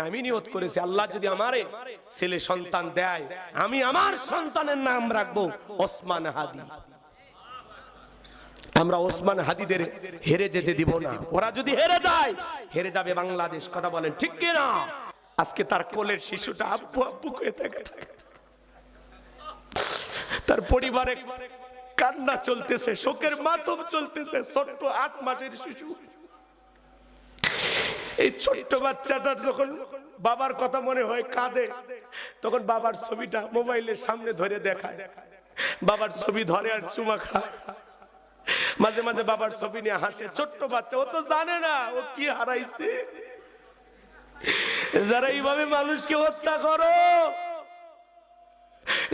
আমি নিয়ত করেছি, আল্লাহ যদি আমারে ছেলে সন্তান দেয়, আমি আমার সন্তানের নাম রাখব ওসমান হাদি। আমরা ওসমান হাদিদের হেরে যেতে দিব না। ওরা যদি হেরে যায়, হেরে যাবে বাংলাদেশ, কথা বলেন, ঠিক কি না আজকে তার কোলের শিশুটা আব্বু আব্বু থাকে থাকে। তার পরিবারে কান্না চলতেছে, শোকের মাতম চলতেছে, ছোট্ট আট মাসের শিশু। এই ছোট্ট বাচ্চাটার যখন বাবার কথা মনে হয় কাঁদে, তখন বাবার ছবিটা মোবাইলের সামনে ধরে দেখায়। বাবার ছবি ধরে আর চুমা খায়। মাঝে মাঝে বাবার ছবি নিয়ে হাসে, ছোট্ট বাচ্চা, ও তো জানে না, ও কি হারাইছে। যারা এইভাবে মানুষকে হত্যা করো,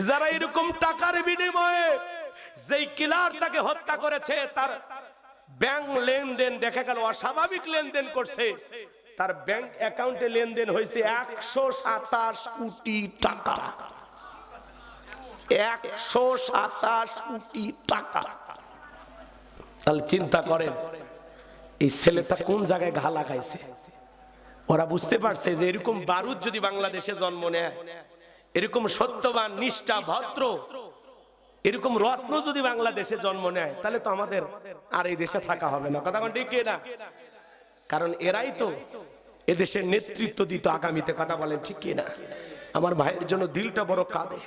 যারা এরকম টাকার বিনিময়ে যেই কিলার তাকে হত্যা করেছে, তার ব্যাংক লেনদেন, দেখা গেল অস্বাভাবিক লেনদেন করছে। তার ব্যাংক অ্যাকাউন্টে লেনদেন হয়েছে একশো সাতাশ কোটি টাকা। একশো সাতাশ কোটি টাকা। তাহলে চিন্তা করেন, এই ছেলেটা কোন জায়গায় ঘা লাগাইছে? ওরা বুঝতে পারছে যে এরকম বারুদ যদি বাংলাদেশে জন্ম নেয়, এরকম সত্যবান, নিষ্ঠা, ভদ্র, এরকম রত্ন যদি বাংলাদেশে জন্ম নেয়, তাহলে তো আমাদের আর এই দেশে থাকা হবে না। কথা ঠিক না? কারণ এরাই তো এদেশের নেতৃত্ব দিত আগামীতে। কথা বলেন ঠিক না আমার ভাইয়ের জন্য দিলটা বড় কাঁদে।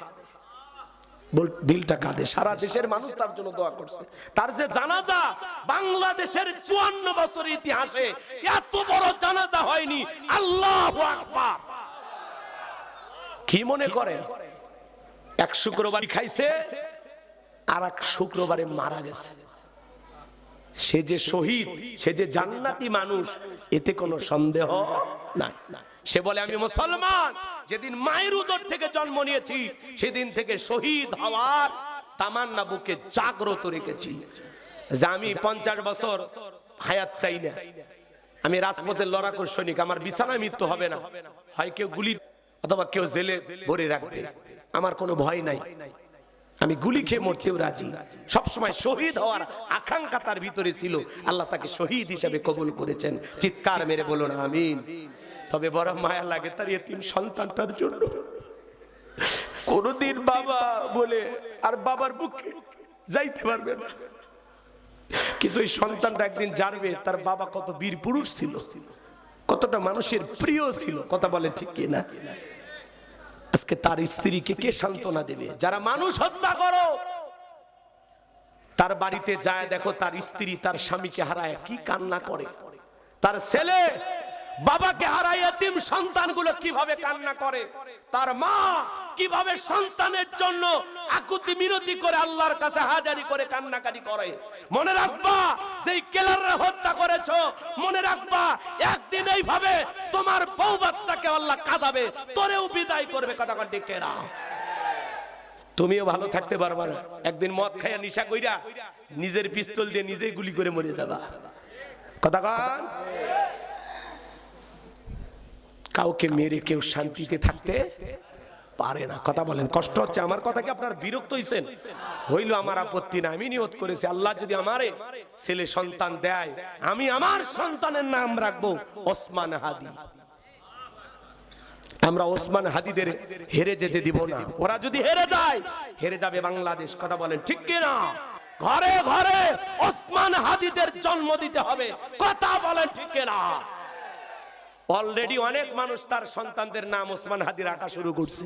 দিলটা কাঁদে। সারা দেশের মানুষ তার জন্য দোয়া করছে। তার যে জানাজা বাংলাদেশের চুয়ান্ন বছর ইতিহাসে এত বড় জানাজা হয়নি। আল্লাহ কি মনে করেন? এক শুক্রবার খাইছে আর এক শুক্রবারে মারা গেছে। সে যে শহীদ, সে যে জান্নাতি মানুষ, এতে কোনো সন্দেহ নাই। সে বলে, আমি মুসলমান, যেদিন মায়ের উদর থেকে জন্ম নিয়েছি, সেদিন থেকে শহীদ হওয়ার তামান্না বুকে জাগ্রত রেখেছি। যে আমি পঞ্চাশ বছর হায়াত চাই না। আমি রাজপথের লড়াকুর সৈনিক, আমার বিছানায় মৃত্যু হবে না। হয় কেউ গুলি, অথবা কেউ জেলে ভরে রাখবে। আমার কোনো ভয় নাই। আমি গুলি খেয়ে মরতেও রাজি। সবসময় শহীদ হওয়ার আকাঙ্ক্ষা তার ভিতরে ছিল। আল্লাহ তাকে শহীদ হিসাবে কবুল করেছেন। চিৎকার মেরে বলো না আমিন। তবে বড় মায়া লাগে তার এতিম সন্তানটার জন্য। কোনদিন বাবা বলে, আর বাবার বুকে যাইতে পারবে না। কিন্তু এই সন্তানটা একদিন জানবে তার বাবা কত বীর পুরুষ ছিল, কতটা মানুষের প্রিয় ছিল। কথা বলে ঠিক কিনা? আজকে তার স্ত্রীকে কে সান্ত্বনা দেবে? যারা মানুষ হত্যা করো, তার বাড়িতে যায়, দেখো তার স্ত্রী তার স্বামীকে হারায়, কি কান্না করে? তার ছেলে বাবাকে হারায়, এতিম সন্তানগুলো কীভাবে কান্না করে? তার মা কীভাবে সন্তানের জন্য আকুতি মিনতি করে আল্লাহর কাছে হাজারি করে কান্নাকাটি করে? মনে রাখবা, যেই কেলাররা হত্যা করেছ, মনে রাখবা, একদিন এইভাবে তোমার বউ বাচ্চাকে আল্লাহ কাঁদাবে, তোরেও বিদায় করবে, কথা কন্টি কেরা তুমিও ভালো থাকতে পারবা না। একদিন মদ খাইয়া নিশা কইরা নিজের পিস্তল দিয়ে নিজেই গুলি করে মরে যাবা। কথা কন? কাউকে মেরে কেউ শান্তিতে থাকতে পারে না। কথা বলেন, কষ্ট হচ্ছে। আমার কথা কি আপনার বিরক্ত হইছেন? হইল আমার আপত্তি না, আমি নিয়ত করেছি। আল্লাহ যদি আমারে ছেলে সন্তান দেয়, আমি আমার সন্তানের নাম রাখব ওসমান হাদি। আমরা ওসমান হাদিদের হেরে যেতে দিব না। ওরা যদি হেরে যায়, হেরে যাবে বাংলাদেশ। কথা বলেন, ঠিক কি না ঘরে ঘরে ওসমান হাদিদের জন্ম দিতে হবে। কথা বলেন, ঠিক কি না অলরেডি অনেক মানুষ তার সন্তানদের নাম ওসমান হাদি রাখা শুরু করছে।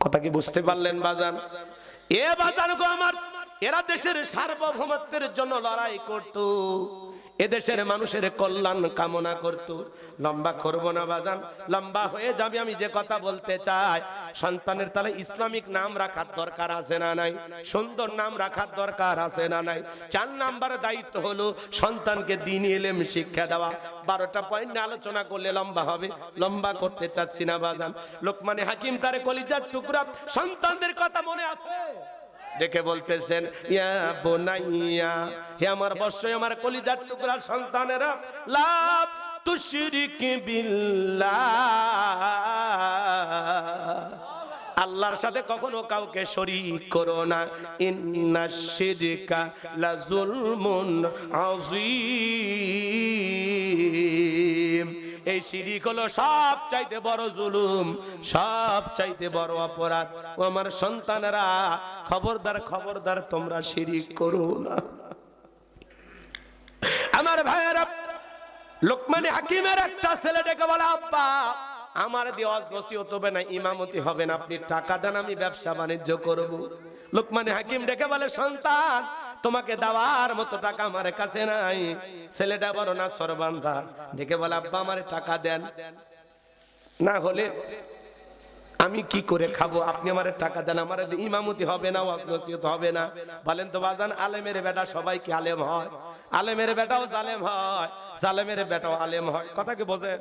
কথা কি বুঝতে পারলেন বাজান? এ বাজান গো আমার এরা দেশের সার্বভৌমত্বের জন্য লড়াই করত। এদেশের মানুষের কল্যাণ কামনা করত। লম্বা করব না বাজান, লম্বা হয়ে যাবে আমি যে কথা বলতে চাই। সন্তানের তাহলে ইসলামিক নাম রাখার দরকার আছে না নাই? সুন্দর নাম রাখার দরকার আছে না নাই? চার নাম্বার দায়িত্ব হলো সন্তানকে দিন এলেম শিক্ষা দেওয়া। বারোটা পয়েন্ট আলোচনা করলে লম্বা হবে। লম্বা করতে চাচ্ছি না বাজান। লোকমানে হাকিম তারে কলিজার টুকরা। সন্তানদের কথা মনে আছে? দেখে বলতেছেন, ইয়া বোনাইয়া, হে আমার বর্ষই আমার কলিজার টুকরা সন্তানেরা লাভ তুশরিক বিল্লাহ। আল্লাহর সাথে কখনো কাউকে শরীক করো না। ইন্না শিরকা লা যুলমুন আযীম। এই শিরিক হলো সব চাইতে বড় জুলুম সব চাইতে বড় অপরাধ। ও আমার সন্তানেরা, খবরদার খবরদার, তোমরা শিরিক করো না। আমার ভাইয়েরা, লোকমানে হাকিমের একটা ছেলে ডেকে বলে, আব্বা, আমার দেওয়াজ নসিহত হবে না, ইমামতি হবে না, আপনি টাকা দেন, আমি ব্যবসা বাণিজ্য করব। লোকমানে হাকিম ডেকে বলে, সন্তান তোমাকে দেওয়ার মতো টাকা আমার কাছে নাই। ছেলেটা বড় না সরবান্ধা ডেকে বলে, আব্বা, আমার টাকা দেন। না হলে আমি কি করে খাব? আপনি আমার টাকা দেন। আমার ইমামতি হবে না ওয়াজ নসিহত হবে না। বলেন তো, বাজান, আলেমের বেটা সবাই কি আলেম হয়? আলেমের বেটাও জালেম হয়, জালেমের বেটাও আলেম হয়। কথা কি বোঝে?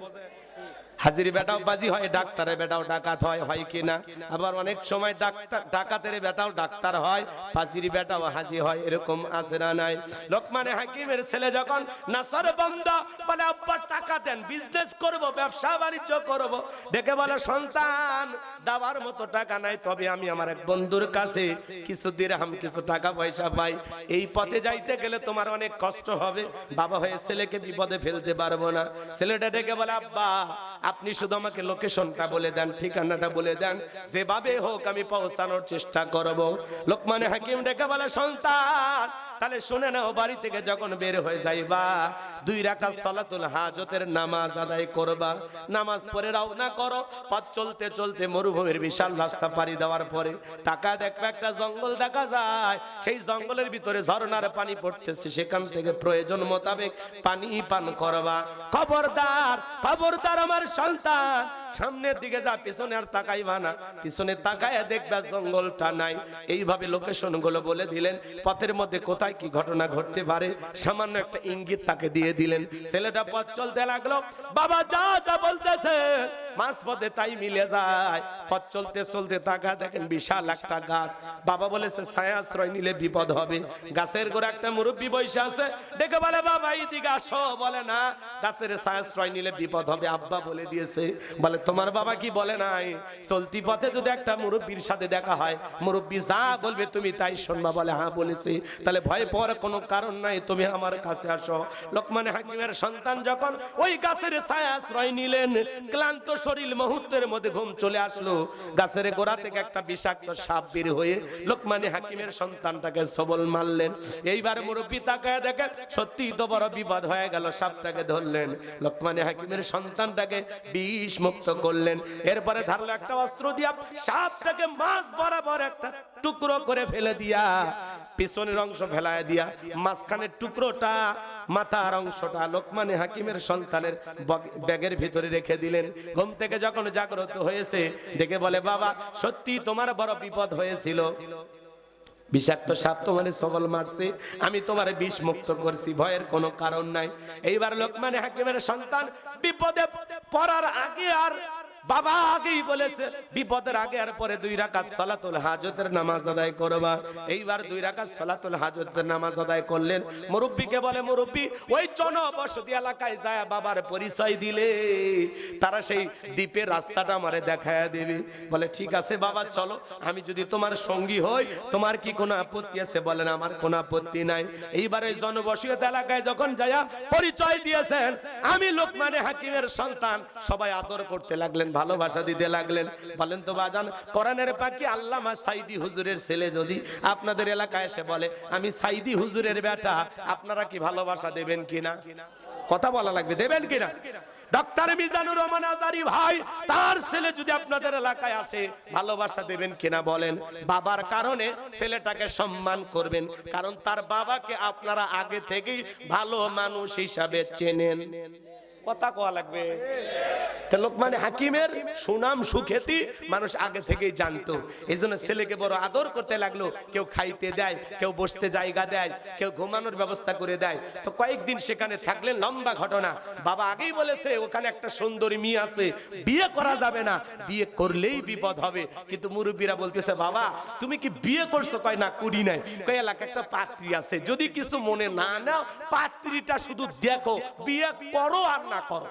হাজিরি বেটাও বাজি হয়, ডাক্তারের বেটাও ডাকাত হয় হয় কিনা আবার অনেক সময় ডাক্তার ডাকাতের বেটাও ডাক্তার হয় পাজিরি বেটাও হাজি হয়, এরকম আছে না নাই? লোকমানে হাকিমের ছেলে যখন নাসর বন্ধ, বলে, আব্বা, টাকা দেন বিজনেস করব, ব্যবসা বাণিজ্য করব। ডেকে বলে, সন্তান দাবার মতো টাকা নাই, তবে আমি আমার এক বন্ধুর কাছে কিছু দিরহাম, কিছু টাকা পয়সা পাই। এই পথে যাইতে গেলে তোমার অনেক কষ্ট হবে। বাবা হয়ে ছেলেকে বিপদে ফেলতে পারব না। ছেলেটা ডেকে বলে, আব্বা আপনি শুধু আমাকে লোকেশনটা বলে দেন, ঠিকানাটা বলে দেন। যেভাবে হোক আমি পৌঁছানোর চেষ্টা করব। লোকমানে হাকিম ডেকে বলে, সন্তান, তাহলে শুনে নাও, বাড়ি থেকে যখন বের হয়ে যাইবা, দুই রাকাত সালাতুল হাজতের নামাজ আদায় করবা। নামাজ পড়ে রওনা করো। পথ চলতে চলতে মরুভূমির বিশাল রাস্তা পাড়ি দেওয়ার পরে টাকা দেখবে একটা জঙ্গল দেখা যায়। সেই জঙ্গলের ভিতরে ঝর্ণার পানি পড়তেছে। সেখান থেকে প্রয়োজন মোতাবেক পানি পান করবা। খবরদার খবরদার আমার সন্তান সামনের দিকে যা, পিছনে আর তাকাইবা না। পিছনে তাকায় দেখবে জঙ্গলটা নাই। এইভাবে লোকেশনগুলো বলে দিলেন। পথের মধ্যে কোথায় কি ঘটনা ঘটতে পারে, সামান্য একটা ইঙ্গিত তাকে দিয়ে দিলেন। ছেলেটা পথ চলতে লাগল। বাবা, যা যা বলতেছে তাই মিলে যায়। পথ চলতে চলতে তাকা দেখেন বিশাল একটা গাছ। বাবা বলেছে ছায়া আশ্রয় নিলে বিপদ হবে। গাছের গোড়া একটা মুরব্বী বসে আছে। ডেকে বলে, বাবা, এইদিকে আসো। বলে, না, গাছের ছায়া আশ্রয় নিলে বিপদ হবে। আব্বা বলে দিয়েছে। বলে তোমার বাবা কি বলে নাই? চলতি পথে যদি একটা মুরব্বীর সাথে দেখা হয়, মুরব্বী যা বলবে তুমি তাই শুনবা বলে হ্যাঁ বলেছি। তাহলে ভয় পাওয়ার কোনো কারণ নাই, তুমি আমার কাছে আসো। লোকমানে হাকিমের সন্তান যখন ওই গাছের ছায়া আশ্রয় নিলেন, ক্লান্ত শরীর মুহূর্তের মধ্যে ঘুম চলে আসলো। গাছের গোড়া থেকে একটা বিষাক্ত সাপ বের হয়ে লোকমানে হাকিমের সন্তানটাকে সবল মারলেন। এইবার মুরব্বী তাকায় দেখেন সত্যি তো বড় বিপদ হয়ে গেল, সাপটাকে ধরলেন। লোকমানে হাকিমের সন্তানটাকে বিষ মুক্ত করলেন। এরপরে ধারলো একটা অস্ত্র দিয়া সাপটাকে মাছ বরাবর একটা টুকরো করে ফেলে দিয়া, পিছনের অংশ ফেলায় দিয়া মাঝখানের টুকরোটা মাথার অংশটা লোকমানে হাকিমের সন্তানের ব্যাগের ভিতরে রেখে দিলেন। ঘুম থেকে যখন জাগ্রত হয়েছে, ডেকে বলে, বাবা সত্যি তোমার বড় বিপদ হয়েছিল। বিষাক্ত সাপ তোমার সবল মারছে, আমি তোমার বিষ মুক্ত করছি, ভয়ের কোনো কারণ নাই। এইবার লোকমানে হাকিমের সন্তান বিপদে পড়ার আগে আর বাবা আগেই বলেছে, বিপদের আগে আর পরে দুই রাকাত সালাতুল হাজতের নামাজ আদায় করবা। এইবার দুই রাকাত সালাতুল হাজতের নামাজ আদায় করলেন। মুরব্বীকে বলে, মুরব্বী, ওই জনবসতি এলাকায় যায় বাবার পরিচয় দিলে। তারা সেই দ্বীপের রাস্তাটা আমারে দেখায় দেবে। বলে, ঠিক আছে বাবা, চলো। আমি যদি তোমার সঙ্গী হই, তোমার কি কোনো আপত্তি আছে? বলেন, আমার কোনো আপত্তি নাই। এইবার এই জনবসিত এলাকায় যখন যায়া পরিচয় দিয়েছেন, আমি লোকমানে হাকিমের সন্তান সবাই আদর করতে লাগলেন। ভালোবাসা দিতে লাগলেন। বলেন তো বাজান, কোরআনের পাখি আল্লামা সাইদি হুজুরের ছেলে যদি আপনাদের এলাকায় এসে বলে, আমি সাইদি হুজুরের বেটা, আপনারা কি ভালোবাসা দেবেন কিনা কথা বলা লাগবে, দেবেন কিনা ডক্টর মিজানুর রহমান আজারি ভাই, তার ছেলে যদি আপনাদের এলাকায় আসে, ভালোবাসা দেবেন কিনা বলেন? বাবার কারণে ছেলেটাকে সম্মান করবেন, কারণ তার বাবাকে আপনারা আগে থেকেই ভালো মানুষ হিসাবে চেনেন। কথা কোয়া লাগবে। লোকমানে হাকিমের সুনাম সুখ্যাতি মানুষ আগে থেকেই জানতো। এই ছেলেকে বড় আদর করতে লাগল, কেউ খাইতে দেয়, কেউ বসতে জায়গা দেয়, কেউ ঘুমানোর ব্যবস্থা করে দেয়। তো কয়েকদিন সেখানে থাকলেন লম্বা ঘটনা। বাবা আগেই বলেছে, ওখানে একটা সুন্দরী মেয়ে আছে, বিয়ে করা যাবে না। বিয়ে করলেই বিপদ হবে। কিন্তু মুরব্বীরা বলতেছে, বাবা, তুমি কি বিয়ে করছ? কয়, না, করি নাই। কয়, এলাকা একটা পাত্রী আছে। যদি কিছু মনে না নাও, পাত্রীটা শুধু দেখো, বিয়ে করো আর না করো।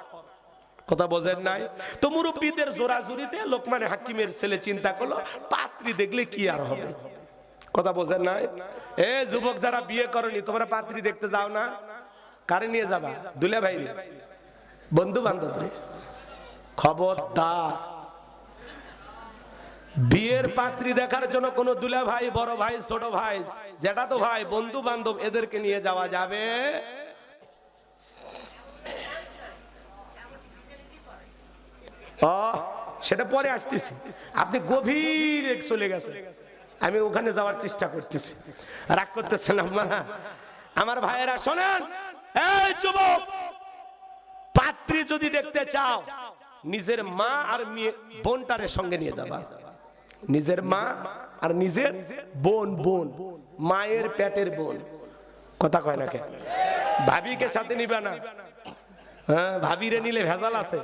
কথা বোঝেন নাই? তো মুরব্বীদের জোরাজুরিতে লোকমানে হাকিমের ছেলে চিন্তা করল, পাত্রী দেখলে কি আর হবে? কথা বোঝেন নাই? এ যুবক, যারা বিয়ে করনি, তোমরা পাত্রী দেখতে যাও না। কারে নিয়ে যাবা? দুলে ভাই বন্ধু বান্ধব খবরদার। বিয়ের পাত্রী দেখার জন্য কোনো দুলা ভাই, বড় ভাই, ছোট ভাই, যেটা তো ভাই, বন্ধু বান্ধব এদেরকে নিয়ে যাওয়া যাবে? সেটা পরে আসতেছি। আপনি গভীর চলে গেছেন। আমি ওখানে যাওয়ার চেষ্টা করতেছি। রাগ করতেছেন আপনারা? আমার ভাইয়েরা, শোনেন। এই যুবক, পাত্রী যদি দেখতে চাও, নিজের মা আর বোনটারে সঙ্গে নিয়ে যাবা। নিজের মা আর নিজের বোন বোন, মায়ের পেটের বোন। কথা কয় না কে? ভাবিকে সাথে নিবে না। হ্যাঁ ভাবিরে নিলে ভেজাল আছে।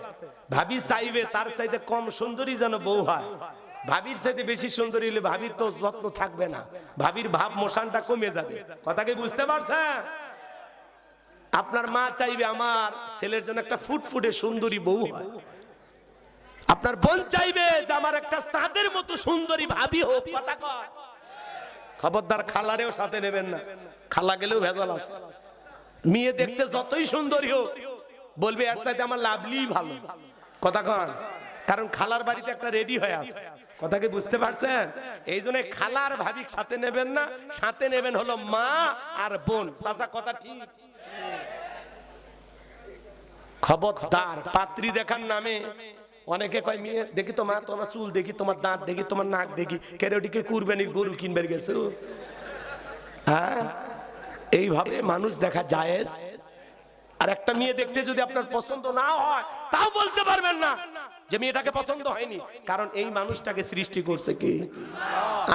ভাবি চাইবে, তার চাইতে কম সুন্দরী যেন বউ হয়। ভাবির চাইতে বেশি সুন্দরী হলে ভাবির তো যত্ন থাকবে না। ভাবির ভাব মোশানটা কমে যাবে। কথা কি বুঝতে পারছেন? আপনার মা চাইবে আমার ছেলের জন্য একটা ফুটফুটে সুন্দরী বউ হয়। আপনার বোন চাইবে যে আমার একটা চাঁদের মতো সুন্দরী ভাবি হোক। কথা। খবরদার খালারেও সাথে নেবেন না। খালা গেলেও ভেজাল আছে। মেয়ে দেখতে যতই সুন্দরী হোক বলবে, এর সাথে আমার লাভলি ভালো। কথা কন। কারণ খালার বাড়িতে একটা রেডি হয়ে আছে। কথা কি বুঝতে পারছেন? এই জন্য খালার ভাবিক সাথে নেবেন না, সাথে নেবেন হলো মা আর বোন। চাচা, কথা ঠিক? খবরদার, পাত্রী দেখার নামে। অনেকে কয়, মেয়ে, দেখি তোমার তোমার চুল দেখি, তোমার দাঁত দেখি, তোমার নাক দেখি। কেরোটিকে কুরবানির গরু কিনবে গেছো? হ্যাঁ? এইভাবে মানুষ দেখা জায়েজ আর একটা মেয়ে দেখতে যদি আপনার পছন্দ না হয়, তাও বলতে পারবেন না যে মেয়েটাকে পছন্দ হয়নি। কারণ এই মানুষটাকে সৃষ্টি করছে কি?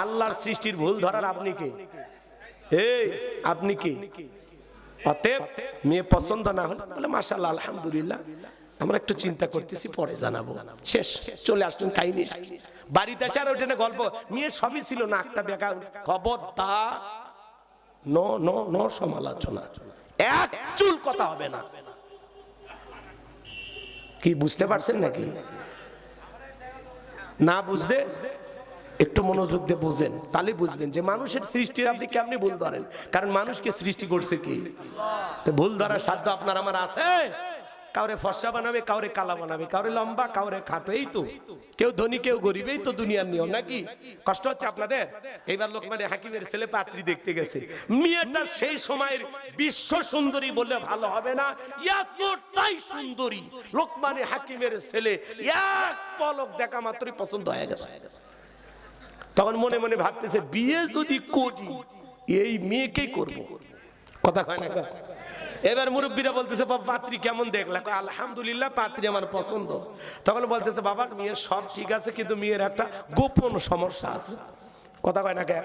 আল্লাহর সৃষ্টির ভুল ধরার আপনি কে? এই, আপনি কি? অতএব মেয়ে পছন্দ না হলে বলে, মাশাআল্লাহ, আলহামদুলিল্লাহ। আমরা একটু চিন্তা করতেছি, পরে জানাব। শেষ, চলে আসলেন কাহিনী বাড়িতে এসে আর ওইটা গল্প। মেয়ে সবই ছিল না, একটা বেকা খবর দা ন ন ন সমালোচনা। এক চুল কথা হবে না। কি, বুঝতে পারছেন নাকি? না বুঝতে? একটু মনোযোগ দিয়ে বুঝেন, তাহলে বুঝবেন যে মানুষের সৃষ্টির আপনি কেমনি ভুল ধরেন। কারণ মানুষকে সৃষ্টি করছে কি? ভুল ধরার সাধ্য আপনার, আমার আছে? কাউরে ফর্সা বানাবে, কাউরে কালা বানাবে, কাউরে লম্বা, কাউরে খাটো, এই তো। কেউ ধনী, কেউ গরিব, এই তো দুনিয়ার নিয়ম, নাকি? কষ্ট হচ্ছে আপনাদের? এইবার লোক মানে হাকিমের ছেলে পাত্রী দেখতে গেছে। মেয়েটা সেই সময়ের বিশ্ব সুন্দরী বললে ভালো হবে না, এতটাই সুন্দরী। লোকমানে হাকিমের ছেলে এক পলক দেখা মাত্রই পছন্দ হয়ে গেছে। তখন মনে মনে ভাবতেছে, বিয়ে যদি করি, এই মেয়েকেই করব। কথা কয় না? এবার মুরব্বীরা বলতেছে, বাবা, পাত্রী কেমন দেখলা? আলহামদুলিল্লাহ, পাত্রী আমার পছন্দ। তখন বলতেছে, বাবা, মেয়ের সব ঠিক আছে, কিন্তু মেয়ের একটা গোপন সমস্যা আছে। কথা কয় না কে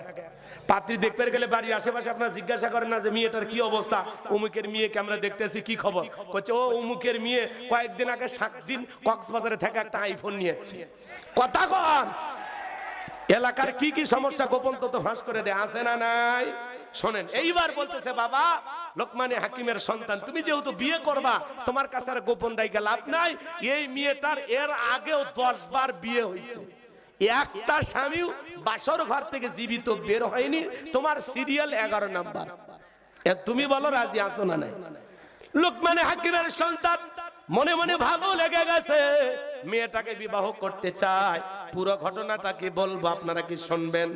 পাত্রী দেখতে গেলে বাড়ির আশেপাশে আপনার জিজ্ঞাসা করেন না যে, মেয়েটার কি অবস্থা? অমুকের মেয়েকে আমরা দেখতেছি, কি খবর? কচ্ছে ও অমুকের মেয়ে কয়েকদিন আগে সাত দিন কক্সবাজারে থেকে একটা আইফোন নিয়েছে। কথা কন! এলাকার কি কি সমস্যা গোপন তত ফাঁস করে দেয়, আছে না নাই? শোনেন এইবার বলতেছে বাবা লোকমানে হাকিমের সন্তান তুমি যেহেতু বিয়ে করবা তোমার কাছে আর গোপন ডাইকে লাভ নাই। এই মেয়েটার এর আগেও দশ বার বিয়ে হয়েছে। একটা স্বামীও বাসর ঘর থেকে জীবিত বের হয়নি। তোমার সিরিয়াল এগারো নাম্বার। তুমি বলো রাজি আছো না নাই? লোকমানে হাকিমের সন্তান মনে মনে ভালো লেগে গেছে। মেয়েটাকে বিবাহ করতে চায়। পুরো ঘটনাটা কি বলব আপনারা কি শুনবেন?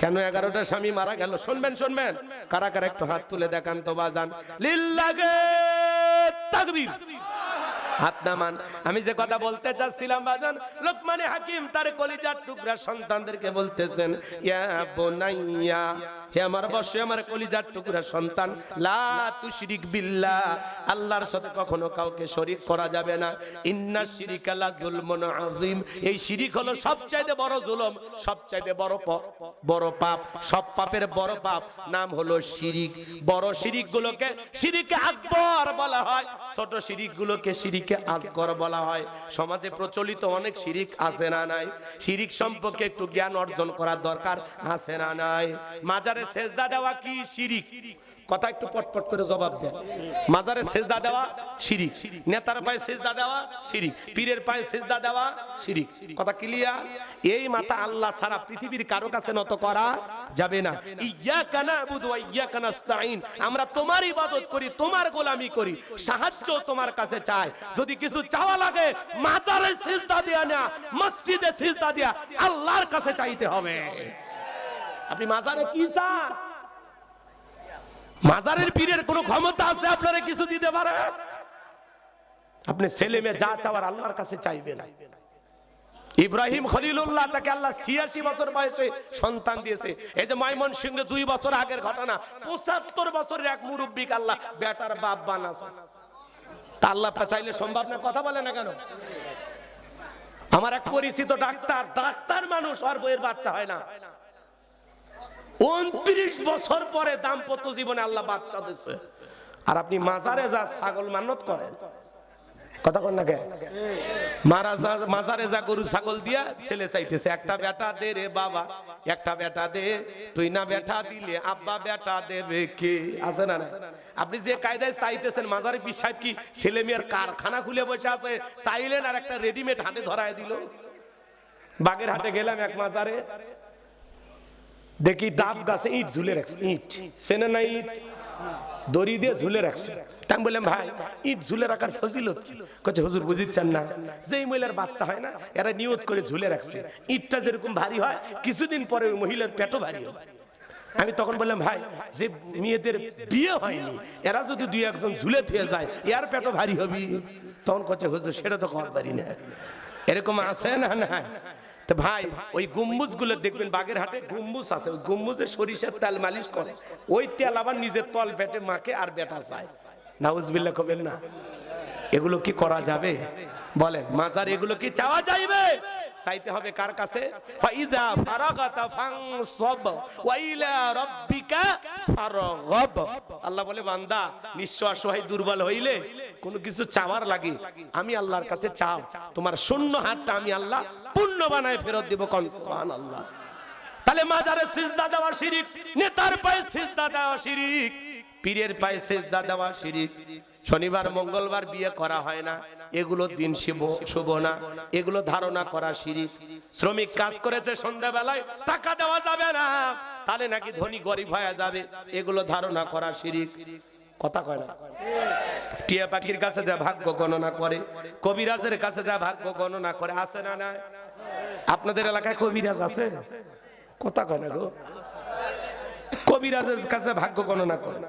কেন এগারোটা স্বামী মারা গেল? শুনবেন শুনবেন। কারা কারা একটু হাত তুলে দেখান তো বাজান। লিল্লাগে তাকবীর। হাত নামান। আমি যে কথা বলতে চাচ্ছিলাম, বাজান, লোকমানে হাকিম তার কলিজার টুকরা সন্তানদেরকে বলতেছেন, ইয়া বোনাইয়া, হে আমার বসে আমার কলিজার টুকরা সন্তান, লা তুশরিক বিল্লাহ, আল্লাহর সাথে কখনো কাউকে শরীক করা যাবে না। ইন্না শিরিকা লা যুলমুন আযীম। এই শিরিক হলো সবচাইতে বড় জুলম, সবচাইতে বড় বড় পাপ, সব পাপের বড় পাপ। নাম হলো শিরিক। বড় শিরিক গুলোকে শিরিকে আকবর বলা হয়। ছোট শিরিক গুলোকে শিরিকে আজগর বলা হয়। সমাজে প্রচলিত অনেক শিরিক আছে না নাই? শিরিক সম্পর্কে একটু জ্ঞান অর্জন করার দরকার আছে না নাই? মাজারে সেজদা দেওয়া কি শিরিক? কথা একটু পটপট করে জবাব দেয় মাজারে সেজদা দেওয়া শিরিক, নেতার পায়ে সেজদা দেওয়া শিরিক, পীরের পায়ে সেজদা দেওয়া শিরিক। কথা ক্লিয়ার এই মাথা আল্লাহ সারা পৃথিবীর কারও কাছে নত করা যাবে না। ইয়াকা নাবুদু ওয়া ইয়াকা নাস্তাইন আমরা তোমার ইবাদত করি, তোমার গোলামি করি। সাহায্য তোমার কাছে চাই। যদি কিছু চাওয়া লাগে, মাজারে সিজদা দেয়া না, মসজিদে সিজদা দেয়া আল্লাহর কাছে চাইতে হবে। আপনি মাজারে কি চান? মাজারের পীরের কোনো ক্ষমতা আছে, আপনারা কিছু দিতে পারে? আপনি ছেলে মেয়ে যা চাওয়ার আল্লাহর কাছে চাইবেন। ইব্রাহিম খলিলুল্লাহ তাকে আল্লাহ ছিয়াশি বছর বয়সে সন্তান দিয়েছে। এই যে ময়মন সিংহে দুই বছর আগের ঘটনা, পঁচাত্তর বছরের এক মুরব্বিক আল্লাহ বেটার বাপ বানাছে তা আল্লাহ চাইলে সম্ভব না, কথা বলে না কেন? আমার এক পরিচিত ডাক্তার ডাক্তার মানুষ, আর বইয়ের বাচ্চা হয় না। উনত্রিশ বছর পরে দাম্পত্য জীবনে আল্লাহ বাচ্চা দিচ্ছে আর আপনি মাজারে যা ছাগল মানত করেন, কথা গরু ছাগল দিয়া ছেলে চাইতেছে, একটা বেটা দে রে বাবা, একটা বেটা দে বেটা দিলে আব্বা বেটা কে? আছে না আপনি যে কায়দায় চাইতেছেন, মাজারে বিশ্বাস কি ছেলে মেয়ের কারখানা খুলে বসে আছে, চাইলেন আর একটা রেডিমেড হাটে ধরায় দিল? বাগের হাটে গেলাম এক মাজারে দেখি ডাব গাছে ইট ঝুলে রাখছে, ইট। সেনে না ইট? দড়ি দিয়ে ঝুলে রাখছে। তাই বললাম, ভাই, ইট ঝুলে রাখার ফজিলত? কচ্ছে, হুজুর বুঝিচ্ছেন না। যেই মহিলার বাচ্চা হয় না, এরা নিয়ত করে ঝুলে রাখছে। ইটটা যেরকম ভারী হয়, কিছুদিন পরে ওই মহিলার পেটও ভারী হবে। আমি তখন বললাম, ভাই, যে মেয়েদের বিয়ে হয়নি, এরা যদি দুই একজন ঝুলে থুয়ে যায়, এর পেটও ভারী হবি। তখন করছে হুজুর, সেটা তো কর পারি না। এরকম আছে না না ভাই, ওই গম্বুজগুলো দেখবেন বাগের হাটে গম্বুজ আছে, ওই গম্বুজে সরিষার তেল মালিশ করে। ওই তেল আবার নিজের তল পেটে মাকে আর বেটা চায়। নাউজবিল্লা কবেন না। এগুলো কি করা যাবে? বলেন, মাজার এগুলো কি চাওয়া যাইবে? চাইতে হবে কার কাছে? ফাইদা ফারাগাতা ফানসব, ওয়া ইলা রাব্বিকা ফারগব। আল্লাহ বলে, বান্দা নিঃস্ব অসহায় দুর্বল হইলে কোনো কিছু চাওয়ার লাগে, আমি আল্লাহর কাছে চাও। তোমার শূন্য হাতটা আমি আল্লাহ পূর্ণ বানায় ফেরত দেব কোন। সুবহানাল্লাহ। তাহলে মাজারে সিজদা দেওয়া শিরিক, নেতার পায়ে সিজদা দেওয়া শিরিক, পীরের পায়ে সিজদা দেওয়া শিরিক। শনিবার, মঙ্গলবার বিয়ে করা হয় না, এগুলো দিন শুভ শুভ না, এগুলো ধারণা করা শিরিক। শ্রমিক কাজ করেছে সন্ধ্যাবেলায়, টাকা দেওয়া যাবে না, তাহলে নাকি ধনী গরিব হয়ে যাবে, এগুলো ধারণা করা শিরিক। কথা কয় না। টিয়া পাখির কাছে যা ভাগ্য গণনা করে কবিরাজের কাছে যা ভাগ্য গণনা করে আছে না না আপনাদের এলাকায় কবিরাজ আছে? কথা কয় না গো। কবিরাজের কাছে ভাগ্য গণনা করে।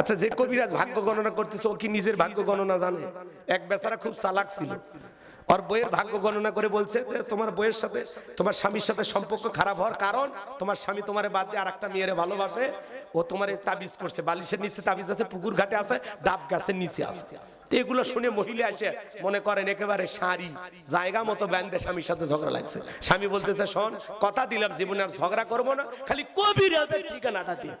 আচ্ছা যে কবিরাজ ভাগ্য গণনা করতেছে ও কি নিজের ভাগ্য গণনা জানে? এক বেচারা খুব চালাক ছিল। ওর বইয়ের ভাগ্য গণনা করে বলছে তোমার বইয়ের সাথে, তোমার স্বামীর সাথে সম্পর্ক খারাপ হওয়ার কারণ তোমার স্বামী তোমার বাদ দিয়ে আর একটা মেয়েরে ভালোবাসে। ও তোমার তাবিজ করছে, বালিশের নিচে তাবিজ আছে, পুকুর ঘাটে আছে, ডাব গাছের নিচে আছে। এগুলো শুনে মহিলা এসে মনে করেন একেবারে শাড়ি জায়গা মতো ব্যান্ডে স্বামীর সাথে ঝগড়া লাগছে। স্বামী বলতেছে, শোন, কথা দিলাম, জীবনে আর ঝগড়া করব না, খালি কবিরাজের ঠিকানাটা দিয়ে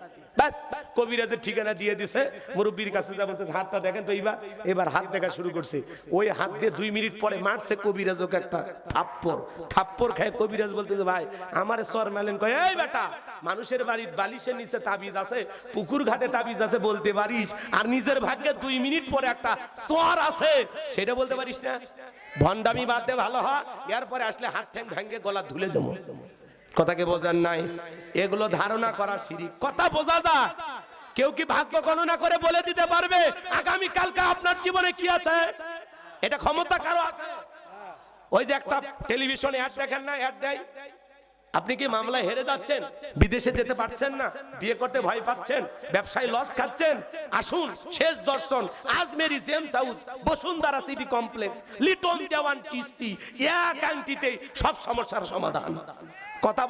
মানুষের বাড়ির বালিশের নিচে তাবিজ আছে, পুকুর ঘাটে তাবিজ আছে বলতে পারিস, আর নিজের ভাগ্যে দুই মিনিট পরে একটা সর আছে। সেটা বলতে পারিস না? ভন্ডামি বাদ দে, ভালো হয় এরপরে আসলে হাত ঠ্যাং ভাঙ্গে গলা ধুলে দেবো। কথাকে বোঝার নাই। এগুলো ধারণা করা সিঁড়ি কথা বোঝা যায় কেউ কি ভাগ্য গণনা করে বলে দিতে পারবে? আগামী কালকে আপনার জীবনে কি আছে? এটা ক্ষমতা কারও আছে? ওই যে একটা টেলিভিশনে অ্যাড দেখেন না অ্যাড দেয়। আপনি কি মামলায় হেরে যাচ্ছেন? বিদেশে যেতে পারছেন না? বিয়ে করতে ভয় পাচ্ছেন? ব্যবসায় লস খাচ্ছেন? আসুন, শেষ দর্শন। Ajmeri gems house, Bashundhara city complex, Liton Dewan কিস্তি, এক আংটিতে সব সমস্যার সমাধান। কথা